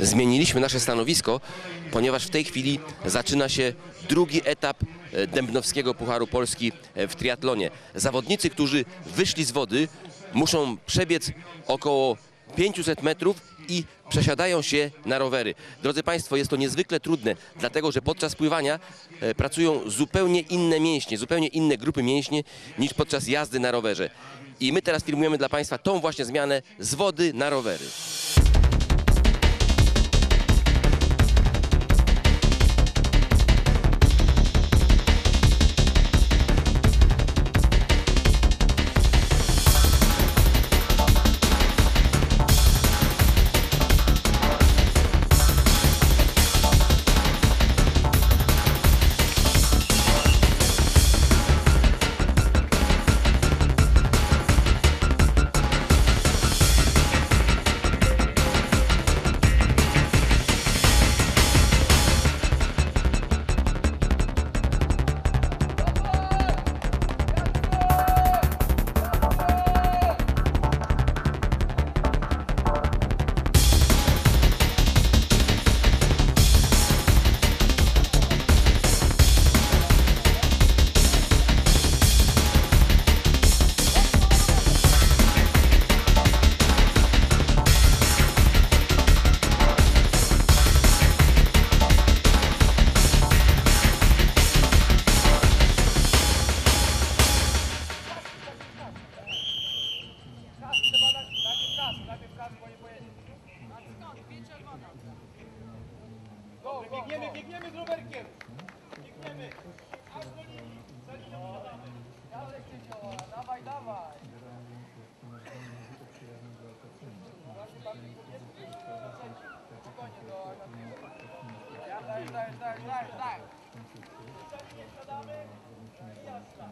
zmieniliśmy nasze stanowisko, ponieważ w tej chwili zaczyna się drugi etap e, Dębnowskiego Pucharu Polski e, w triatlonie. Zawodnicy, którzy wyszli z wody, muszą przebiec około 500 metrów i przesiadają się na rowery. Drodzy Państwo, jest to niezwykle trudne, dlatego że podczas pływania e, pracują zupełnie inne mięśnie, zupełnie inne grupy mięśnie niż podczas jazdy na rowerze. I my teraz filmujemy dla Państwa tą właśnie zmianę z wody na rowery. Biegniemy, biegniemy z rowerkiem! Biegniemy! Aż do linii! Za linią siadamy! Dalej Krzysioła, dawaj, dawaj! Do Dajesz, dajesz, dajesz, dajesz, dajesz! Za linię siadamy i jazda!